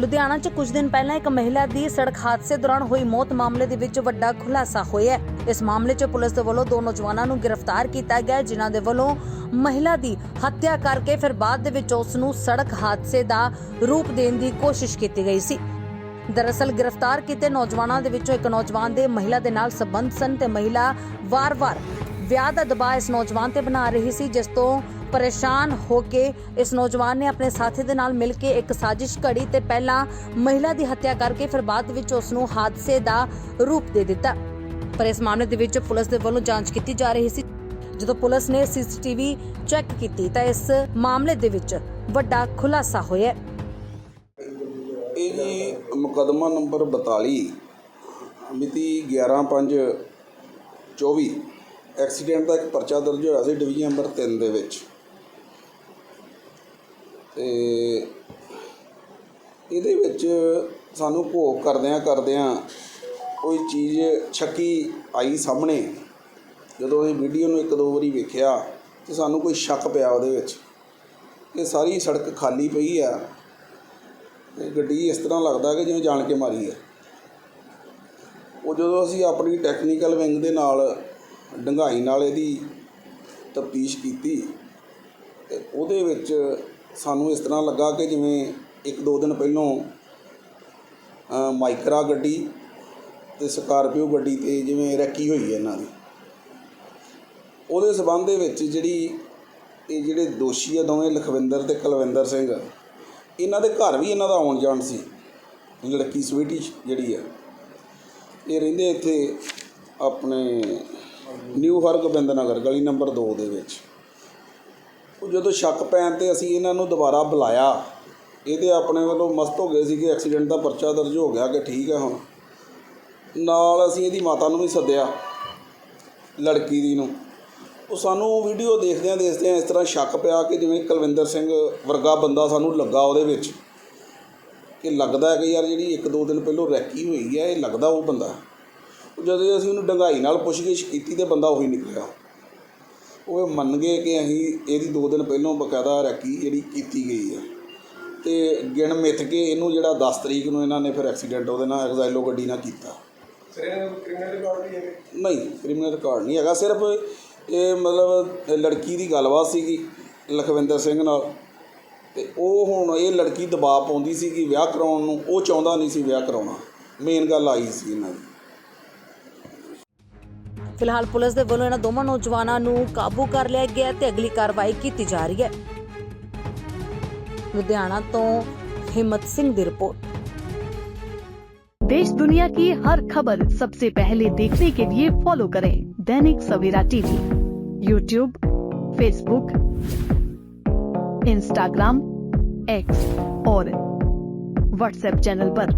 ਲੁਧਿਆਣਾ 'ਚ ਕੁਝ ਦਿਨ ਪਹਿਲਾਂ ਇੱਕ ਮਹਿਲਾ ਦੀ ਸੜਕ ਹਾਦਸੇ ਦੌਰਾਨ ਹੋਈ ਮੌਤ ਮਾਮਲੇ ਦੇ ਵਿੱਚ ਵੱਡਾ ਖੁਲਾਸਾ ਹੋਇਆ ਹੈ। ਇਸ ਮਾਮਲੇ 'ਚ ਪੁਲਿਸ ਦੇ ਵੱਲੋਂ ਦੋ ਨੌਜਵਾਨਾਂ ਨੂੰ ਗ੍ਰਿਫਤਾਰ ਕੀਤਾ ਗਿਆ ਜਿਨ੍ਹਾਂ ਦੇ ਵੱਲੋਂ ਮਹਿਲਾ ਦੀ ਹੱਤਿਆ ਕਰਕੇ ਫਿਰ ਬਾਅਦ ਦੇ ਵਿੱਚ ਉਸ ਨੂੰ ਸੜਕ ਹਾਦਸੇ ਦਾ ਰੂਪ ਦੇਣ ਦੀ ਕੋਸ਼ਿਸ਼ ਕੀਤੀ ਗਈ ਸੀ। ਦਰਅਸਲ ਗ੍ਰਿਫਤਾਰ ਕੀਤੇ ਨੌਜਵਾਨਾਂ ਦੇ ਵਿੱਚੋਂ ਇੱਕ ਨੌਜਵਾਨ ਦੇ ਮਹਿਲਾ ਦੇ ਨਾਲ ਸਬੰਧ ਸਨ ਤੇ ਮਹਿਲਾ ਵਾਰ-ਵਾਰ ਵਿਆਹ ਦਾ ਦਬਾਅ ਇਸ ਨੌਜਵਾਨ ਤੇ ਬਣਾ ਰਹੀ ਸੀ, ਜਿਸ ਤੋਂ ਪਰੇਸ਼ਾਨ ਹੋ ਕੇ ਇਸ ਨੌਜਵਾਨ ਨੇ ਆਪਣੇ ਸਾਥੀ ਦੇ ਨਾਲ ਮਿਲ ਕੇ ਇੱਕ ਸਾਜ਼ਿਸ਼ ਘੜੀ ਤੇ ਪਹਿਲਾਂ ਮਹਿਲਾ ਦੀ ਹੱਤਿਆ ਕਰਕੇ ਫਿਰ ਬਾਅਦ ਵਿੱਚ ਉਸ ਨੂੰ ਹਾਦਸੇ ਦਾ ਰੂਪ ਦੇ ਦਿੱਤਾ। ਪਰ ਇਸ ਮਾਮਲੇ ਦੇ ਵਿੱਚ ਪੁਲਿਸ ਦੇ ਵੱਲੋਂ ਜਾਂਚ ਕੀਤੀ ਜਾ ਰਹੀ ਸੀ। ਜਦੋਂ ਪੁਲਿਸ ਨੇ ਸੀਸੀਟੀਵੀ ਚੈੱਕ ਕੀਤੀ ਤਾਂ ਇਸ ਮਾਮਲੇ ਦੇ ਵਿੱਚ ਵੱਡਾ ਖੁਲਾਸਾ ਹੋਇਆ ਇਹ ਜੀ ਮੁਕੱਦਮਾ ਨੰਬਰ 42 ਮਿਤੀ 11/5/24 ਐਕਸੀਡੈਂਟ ਦਾ ਇੱਕ ਪਰਚਾ ਦਰਜ ਹੋਇਆ ਸੀ ਡਿਵੀਜ਼ਨ ਨੰਬਰ 3 ਦੇ ਵਿੱਚ। ਤੇ ਇਹਦੇ ਵਿੱਚ ਸਾਨੂੰ ਭੋਗ ਕਰਦਿਆਂ ਕਰਦਿਆਂ ਕੋਈ ਚੀਜ਼ ਛੱਕੀ ਆਈ ਸਾਹਮਣੇ। ਜਦੋਂ ਅਸੀਂ ਵੀਡੀਓ ਨੂੰ ਇੱਕ ਦੋ ਵਾਰੀ ਵੇਖਿਆ ਤੇ ਸਾਨੂੰ ਕੋਈ ਸ਼ੱਕ ਪਿਆ ਉਹਦੇ ਵਿੱਚ ਇਹ ਸਾਰੀ ਸੜਕ ਖਾਲੀ ਪਈ ਆ ਤੇ ਗੱਡੀ ਇਸ ਤਰ੍ਹਾਂ ਲੱਗਦਾ ਕਿ ਜਿਵੇਂ ਜਾਣ ਕੇ ਮਾਰੀ ਹੈ ਉਹ ਜਦੋਂ ਅਸੀਂ ਆਪਣੀ ਟੈਕਨੀਕਲ ਵਿੰਗ ਦੇ ਨਾਲ ਡੰਗਾਈ ਨਾਲ ਇਹਦੀ ਤਫਤੀਸ਼ ਕੀਤੀ ਤੇ ਉਹਦੇ ਵਿੱਚ ਸਾਨੂੰ ਇਸ ਤਰ੍ਹਾਂ ਲੱਗਾ ਕਿ ਜਿਵੇਂ ਇੱਕ ਦੋ ਦਿਨ ਪਹਿਲੋਂ ਮਾਈਕਰਾ ਗੱਡੀ ਤੇ ਸਕਾਰਪੀਓ ਗੱਡੀ ਤੇ ਜਿਵੇਂ ਰੈਕੀ ਹੋਈ ਹੈ ਇਹਨਾਂ ਦੀ। ਉਹਦੇ ਸਬੰਧ ਦੇ ਵਿੱਚ ਜਿਹੜੀ ਇਹ ਜਿਹੜੇ ਦੋਸ਼ੀ ਆ ਦੋਵੇਂ, ਲਖਵਿੰਦਰ ਤੇ ਕੁਲਵਿੰਦਰ ਸਿੰਘ, ਇਹਨਾਂ ਦੇ ਘਰ ਵੀ ਇਹਨਾਂ ਦਾ ਆਉਣ ਜਾਣ ਸੀ। ਲੜਕੀ ਸਵੀਟੀ ਜਿਹੜੀ ਆ, ਇਹ ਰਹਿੰਦੇ ਇੱਥੇ ਆਪਣੇ ਨਿਊ ਹਰਗੋਬਿੰਦ ਨਗਰ, ਗਲੀ ਨੰਬਰ 2 ਦੇ ਵਿੱਚ। ਉਹ ਜਦੋਂ ਸ਼ੱਕ ਪੈਣ ਤੇ ਅਸੀਂ ਇਹਨਾਂ ਨੂੰ ਦੁਬਾਰਾ ਬੁਲਾਇਆ ਇਹਦੇ ਆਪਣੇ ਵੱਲੋਂ ਮਸਤ ਹੋ ਗਏ ਸੀ ਕਿ ਐਕਸੀਡੈਂਟ ਦਾ ਪਰਚਾ ਦਰਜ ਹੋ ਗਿਆ ਕਿ ਠੀਕ ਹੈ ਹੁਣ। ਨਾਲ ਅਸੀਂ ਇਹਦੀ ਮਾਤਾ ਨੂੰ ਵੀ ਸੱਦਿਆ, ਲੜਕੀ ਦੀ ਨੂੰ। ਉਹ ਸਾਨੂੰ ਵੀਡੀਓ ਦੇਖਦਿਆਂ ਦੇਖਦਿਆਂ ਇਸ ਤਰ੍ਹਾਂ ਸ਼ੱਕ ਪਿਆ ਕਿ ਜਿਵੇਂ ਕੁਲਵਿੰਦਰ ਸਿੰਘ ਵਰਗਾ ਬੰਦਾ ਸਾਨੂੰ ਲੱਗਾ ਉਹਦੇ ਵਿੱਚ। ਕਿ ਲੱਗਦਾ ਹੈ ਕਿ ਯਾਰ ਜਿਹੜੀ ਇੱਕ ਦੋ ਦਿਨ ਪਹਿਲਾਂ ਰੈਕੀ ਹੋਈ ਹੈ, ਇਹ ਲੱਗਦਾ ਉਹ ਬੰਦਾ। ਉਹ ਜਦੋਂ ਅਸੀਂ ਉਹਨੂੰ ਡੰਗਾਈ ਨਾਲ ਪੁੱਛਗਿੱਛ ਕੀਤੀ ਤੇ ਬੰਦਾ ਉਹੀ ਨਿਕਲਿਆ। ਉਹ ਇਹ ਮੰਨ ਗਏ ਕਿ ਅਸੀਂ ਇਹਦੀ ਦੋ ਦਿਨ ਪਹਿਲਾਂ ਬਕਾਇਦਾ ਰੈਕੀ ਜਿਹੜੀ ਕੀਤੀ ਗਈ ਹੈ ਤੇ ਗਿਣ ਮਿੱਥ ਕੇ ਇਹਨੂੰ ਜਿਹੜਾ 10 ਤਰੀਕ ਨੂੰ ਇਹਨਾਂ ਨੇ ਫਿਰ ਐਕਸੀਡੈਂਟ ਉਹਦੇ ਨਾਲ ਐਗਜ਼ਾਈਲੋ ਗੱਡੀ ਨਾਲ ਕੀਤਾ। ਨਹੀਂ ਕ੍ਰਿਮੀਨਲ ਰਿਕਾਰਡ ਨਹੀਂ ਹੈਗਾ, ਸਿਰਫ ਇਹ ਮਤਲਬ ਲੜਕੀ ਦੀ ਗੱਲਬਾਤ ਸੀਗੀ, ਲਖਵਿੰਦਰ ਸਿੰਘ ਨਾਲ। ਤੇ ਉਹ ਹੁਣ ਇਹ ਲੜਕੀ ਦਬਾਅ ਪਾਉਂਦੀ ਸੀ ਕਿ ਵਿਆਹ ਕਰਾਉਣ ਨੂੰ, ਉਹ ਚਾਹੁੰਦਾ ਨਹੀਂ ਸੀ ਵਿਆਹ ਕਰਾਉਣਾ। ਮੇਨ ਗੱਲ ਆਈ ਸੀ ਇਹਨਾਂ ਦੀ। ਫਿਲਹਾਲ ਪੁਲਿਸ ਦੇ ਵੱਲੋਂ ਇਹਨਾਂ ਦੋਵਾਂ ਨੌਜਵਾਨਾਂ ਨੂੰ ਕਾਬੂ ਕਰ ਲਿਆ ਗਿਆ ਤੇ ਅਗਲੀ ਕਾਰਵਾਈ ਕੀਤੀ ਜਾ ਰਹੀ ਹੈ ਲੁਧਿਆਣਾ ਤੋਂ ਹਿੰਮਤ ਸਿੰਘ ਦੀ ਰਿਪੋਰਟ देश दुनिया की हर खबर सबसे पहले देखने के लिए फॉलो करें Dainik Savera TV YouTube Facebook Instagram X और व्हाट्सएप चैनल पर।